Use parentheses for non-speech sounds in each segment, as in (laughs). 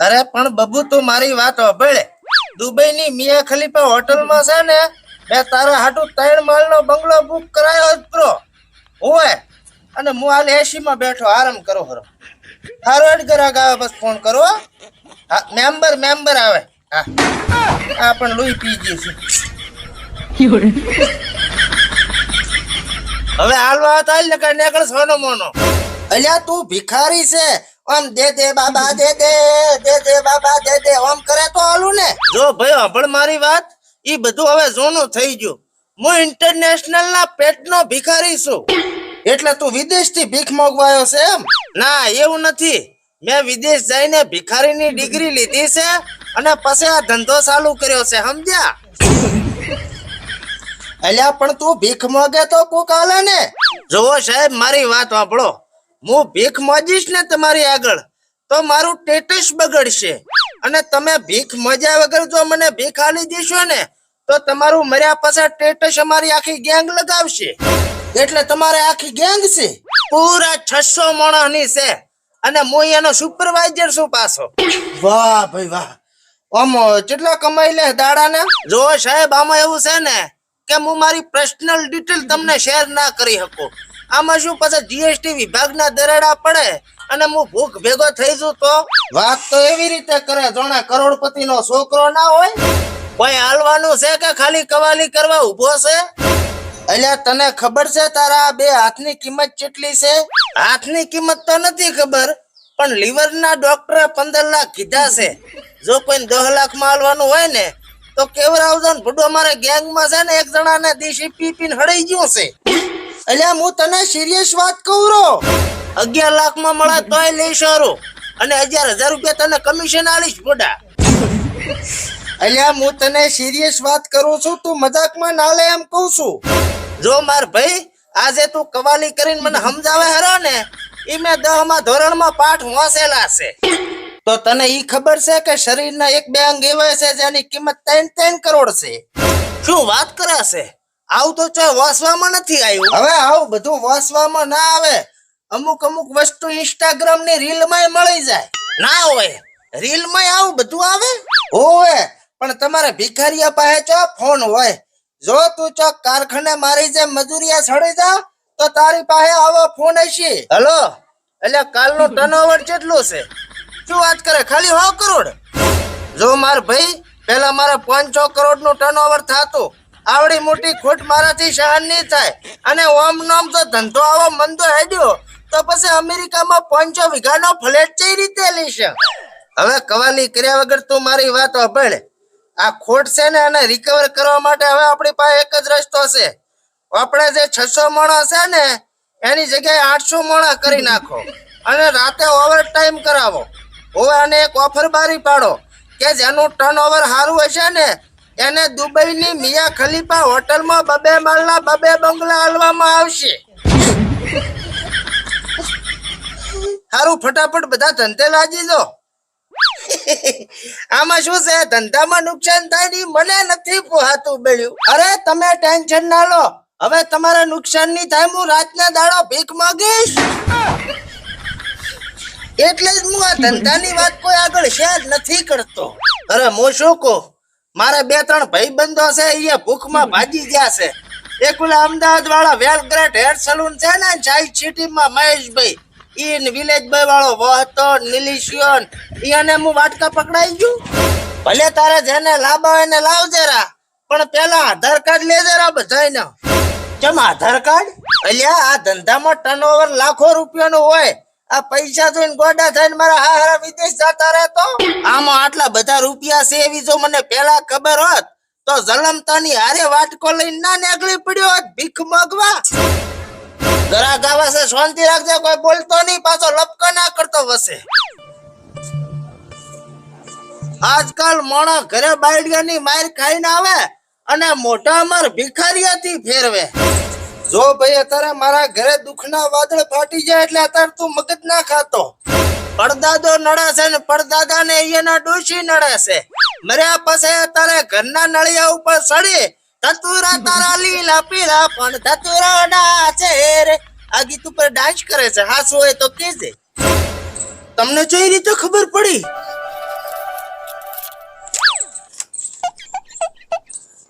અરે પણ બબુ તું મારી વાત સાંભળે દુબઈ ની મિયા ખલીફા હોટલમાં છે ને મેં તારા હાટુ ત્રણ માળનો બંગલો બુક કરાયો જ પ્રો ઓય અને હું હાલ એસી માં બેઠો આરામ કરો હરો. હારો ગ્રાહક આવે બસ ફોન કરો હા. મેમ્બર મેમ્બર આવે. હા. આ પણ લોહી પી ગયું છે. (laughs) હવે હાલવા હતા ને નીકળ સોનો મોનો. અલ્યા તું ભિખારી છે. આમ દે દે બાબા દે દે દે દે બાબા દે દે. આમ કરે તો હાલું ને. જો ભાઈ સાંભળ મારી વાત. ઈ બધું હવે જોનું થઈ ગયું. હું ઇન્ટરનેશનલ ના પેટનો ભિખારી છું. એટલે તું વિદેશથી ભીખ મોગવાયો છે એમ? ના એવું નથી. મેં વિદેશ જઈને ભિખારીની ડિગ્રી લીધી છે અને પછી આ ધંધો ચાલુ કર્યો છે સમજ્યા? અલ્યા પણ તું ભીખ મોગે તો કોક આલે ને. જોવો સાહેબ મારી વાત સાંભળો. હું ભીખ મજીશ ને તમારી આગળ? તો મારું ટેટસ બગડશે. અને તમે ભીખ મજા વગર જો મને ભીખ આલી દેશો ને, તો તમારું મર્યા પાછા ટેટસ અમારી આખી ગેંગ લગાવશે. એટલે તમારે આખી ગેંગ છે, પૂરા છસો માણસની છે. અને હું એનો સુપરવાઇઝર છું પાછો. વાહ ભાઈ વાહ. આમ કેટલા કમાઈ લે દાડાને? જો સાહેબ, આમાં એવું છે ને, કે હું મારી પર્સનલ ડિટેલ તમને શેર ના કરી શકું. આમાં શું પછી જીએસટી વિભાગના દરેડા પડે અને હું ભૂખ ભેગો થઈ જઉં તો? વાત તો એવી રીતે કરે જોણે કરોડપતિ નો છોકરો ના હોય? કોઈ હાલવાનું છે કે ખાલી કવાલી કરવા ઊભો છે? અલ્યા તને ખબર છે તારા બે હાથની કિંમત કેટલી છે? હાથની કિંમત તો નથી ખબર, પણ લીવર ના ડોક્ટરે પંદર લાખ કીધા છે. જો કોઈ દસ લાખમાં હાલવાનું હોય ને, તો કેવરાવજો ને ભૂડો મારે ગેંગમાં છે ને એક જણા ને દેશી પી પીને હડાઈ ગયો છે. અલ્યા હું તને સિરિયસ વાત કહું રો. અગિયાર લાખમાં મળે તોય લઈશ હારો અને અગિયાર હજાર રૂપિયા તને કમિશન આલીશ ભૂડા અલ્યા હું તને સિરિયસ વાત કરું છું, તું મજાકમાં ના લે એમ કહું છું. જો માર ભાઈ, આજે તું કવાલી કરીને મને સમજાવે હરો ને, ઈ મેં દહમા ધોરણમાં પાઠ વાંચેલા છે. તો તને ઈ ખબર છે કે શરીરના એક બે અંગ એવા છે જેની કિંમત ત્રણ ત્રણ કરોડ છે? શું વાત કરે છે? આવું તો ચો વાંચવામાં નથી આવ્યું. હવે આવું બધું વાંચવામાં ના આવે. અમુક અમુક વસ્તુ ઇન્સ્ટાગ્રામની રીલમાં મળી જાય. ના હોય. રીલમાં આવું બધું આવે? હોય. પણ તમારે ભિખારીયા પાસે ચો ફોન હોય. જો તું ચો કારખાને મારી જેમ મજૂરિયા છડી જા તો તારી પાસે આવો ફોન હશે. હલો? એટલે કાલનો ટર્નઓવર કેટલું છે? શું વાત કરે? ખાલી હો કરોડ? જો માર ભાઈ પેલા મારે પાંચ છ કરોડનું ટર્નઓવર થાતું. આવડી મોટી ખોટ મારાથી સહન નહીં થાય. અને ઓમ નામ તો ધંધો આવો મંદો હેડ્યો. તો પછી અમેરિકામાં પાંચસો વીઘાનો ફ્લેટ કઈ રીતે લઈશ હવે કવાલી કર્યા વગર તું મારી વાત સાંભળ આ ખોટ છે ને એને રિકવર કરવા માટે હવે આપણી પાસે એક જ રસ્તો છે. આપણે જે છસો મોણા છે ને, એની જગ્યાએ આઠસો મોણા કરી નાખો. અને રાતે ઓવર ટાઈમ કરાવો. હવે આને એક ઓફર બારી પાડો કે જેનું ટર્ન ઓવર સારું હશે ને એને દુબઈની મિયા ખલીફા હોટલમાં બબે માળના બબે બંગલા હાલવામાં આવશે. સારું ફટાફટ બધા ધંધે લાજી દો આમાં શું છે? ધંધામાં નુકસાન થાયની મને નથી પોહાતું બેડ્યું. અરે, તમે ટેન્શન ના લો. હવે તમારા નુકસાનની થાય, હું રાતના દાડો ભીખ માંગીશ. એટલે જ હું આ ધંધાની વાત કોઈ આગળ શેર નથી કરતો. અરે, હું શું કહું? મારે બે ત્રણ ભાઈબંધો છે એ ભૂખમાં ભાજી ગયા છે. એક ઓલા અમદાવાદ વાળા વેલ ગ્રેટ હેર સલૂન છે ને ચાઈ સિટીમાં મહેશભાઈ. ઈન વિલેજભાઈ વાળો વહતો નિલિશિયન. એને હું વાટકા પકડાઈ ગયું? ભલે તારે જેને આવે એને લાવ જરા પણ પેલા આધાર કાર્ડ લે જરા બધાયનો. કેમ આધાર કાર્ડ? અલ્યા, આ ધંધામાં ટર્નઓવર લાખો રૂપિયાનું હોય. આ પૈસા જોઈને ગોડા થઈને મારા હારા વિદેશ જતા રહેતો આમાં આટલા બધા રૂપિયા છે એવી જો મને પેલા ખબર હોત, તો જલમતાની હારે વાટકો લઈને ના નીકળી પડ્યો ભીખ મગવા. જરા ગાવા છે, શાંતિ રાખજે, કોઈ બોલતો નહીં, પાછો લપકો ના કરતો વસે. આજકાલ મોણા ઘરે બાયડિયાની માર ખાઈને આવે અને મોઢા અમાર ભિખારીયાથી ફેરવે. જો ભાઈ અત્યારે મારા ઘરે દુઃખના વાદળ ફાટી જાય એટલે અત્યારે તું મગજ ના ખાતો. પડદાદો નડાશે ને પડદાદા ને અહીંયાના ડોશી નડાશે મર્યા પછી અત્યારે ઘરના નળિયા ઉપર સડી ધતુરા તારા લીલા પીળા પણ ધતુરા ડાચે રે આ ગીત ઉપર ડાન્સ કરે છે. હાસુ હોય તો કેજે તમને જોઈ રીતે ખબર પડી?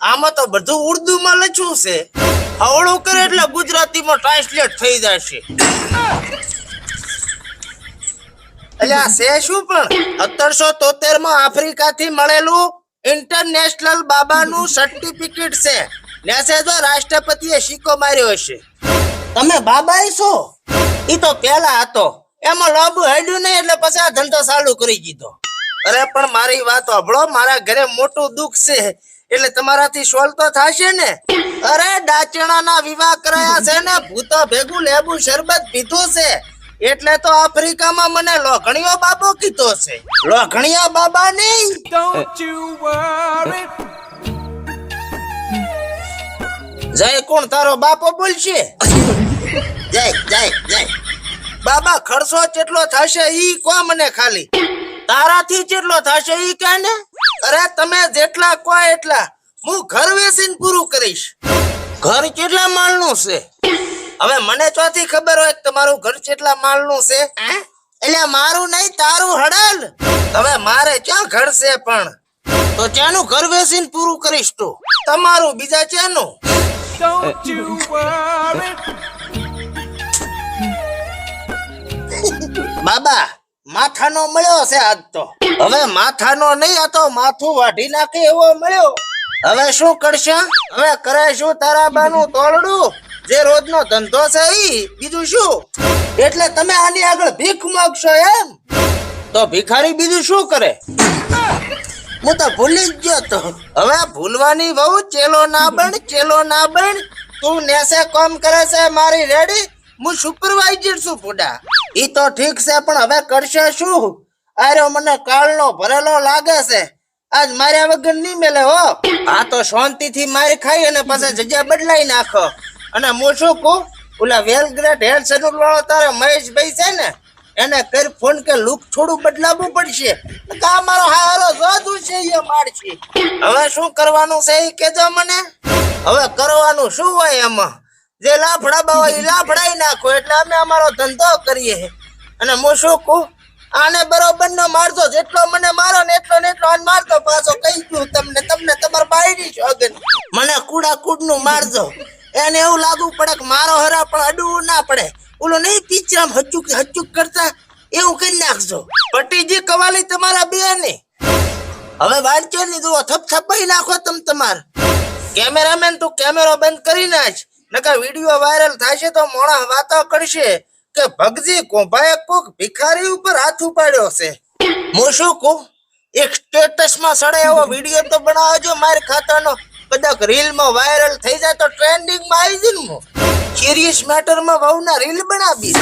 આમાં તો બધું ઉર્દુમાં લખ્યું છે. હવળું કરે એટલે ગુજરાતીમાં ટ્રાન્સલેટ થઈ જશે. એટલે આ છે શું પણ? સત્તરસો તોતેરમાં આફ્રિકા થી મળેલું ઇન્ટરનેશનલ બાબાનું સર્ટિફિકેટ છે. નેસે તો રાષ્ટ્રપતિએ સિક્કો માર્યો હશે. તમે બાબા છો? એ તો પેલા હતો. એમાં લોબ હેડ્યું નહીં એટલે પછી આ ધંધો ચાલુ કરી દીધો. અરે પણ મારી વાત સાંભળો. મારા ઘરે મોટું દુઃખ છે. એટલે તમારાથી સોલ્વ તો થશે ને. અરે ડાચણાના વિવાહ કરાયા છે ને ભૂતો ભેગું લેબુ શરબત પીધું છે. એટલે તો આફ્રિકામાં મને લોઘણીયો બાબો કીધો છે. લોઘણીયા બાબા નહીં. જય કોણ તારો બાપો બોલશે? જય જય જય. બાબા ખર્ચો કેટલો થશે ઈ કો મને ખાલી? તારાથી કેટલો થશે ઈ કે ને અરે તમે જેટલા કહો એટલા. હું ઘર વેચીને પૂરું કરીશ. ઘર કેટલા માળનું છે? હવે મને ચોથી ખબર હોય તમારું ઘર કેટલા માળનું છે? એટલે મારું નહીં તારું હડલ. હવે મારે ક્યાં ઘર છે પણ? તો ત્યાંનું ઘર વેચીને પૂરું કરીશ તું. તમારું બીજા worry. બાબા માથાનો મળ્યો છે આજ તો. હવે માથાનો નહીં, આ માથું વાઢી નાખે એવો મળ્યો. હવે શું કરશે? હવે કરે શું તારા બાનું તોલડું? જે રોજનો ધંધો છે ઈ. બીજું શું? એટલે તમે આની આગળ ભીખ માંગશો એમ? તો ભિખારી બીજું શું કરે? હું તો ભૂલી જ ગયો તો. હવે ભૂલવાની બહુ ચેલો ના બન, ચેલો ના બન. તું નેસે કોમ કરે છે, મારી રેડી. હું સુપરવાઇઝર છું પુડા ઈ તો ઠીક છે, પણ હવે કરશે શું? આરે મને કાળનો ભરેલો લાગે છે. આજ માર્યા વગર નહીં મેલે હો. આ તો શાંતિથી મારી ખાઈ અને પછી જગ્યા બદલાઈ નાખો. અને હું શું કહું? ઓલા વેલગ્રેડ હેર સલૂન વાળો તારે મહેશભાઈ છે ને, એને કર ફોન કે લુક થોડું બદલાવવું પડશે. કા મારો હારો જોતું છે એ મારશે. હવે શું કરવાનું છે એ કેજો મને. હવે કરવાનું શું હોય એમાં? જે લાફડા હોય એ લાફડાઈ નાખો એટલે અમે અમારો ધંધો કરીએ અને હું શું કહું? આને બરોબર નો મારજો જેટલો મને મારો ને એટલો ને એટલો, આને મારતો પાછો કહી ગયું તમને તમને તમાર બાયડી શોગન મને કુડા કુડનું મારજો. એને એવું લાગુ પડે કે મારો હરા પણ અડવું ના પડે. ઓલું નહીં પીચરામ હચુક હચુક કરતા, એવું કરી નાખજો. પટીજી કવાલી તમારા બે ને હવે વાંચો ની જુઓ થપ થપાઈ નાખો તમ તમાર. કેમેરામેન તું કેમેરો બંધ કરી નાખ. નકર વીડિયો વાયરલ થશે તો મોણા વાતો કરશે કે ભગજી કોભાએ કોક ભિખારી ઉપર હાથ ઉપાડ્યો છે. હું શું કહું? એક સ્ટેટસમાં સડે એવો વીડિયો તો બનાવજો, માર ખાતાનો. કદાચ રીલમાં વાયરલ થઈ જાય તો ટ્રેન્ડિંગમાં આવી જઈને હું. સિરિયસ મેટરમાં વહુના રીલ બનાવી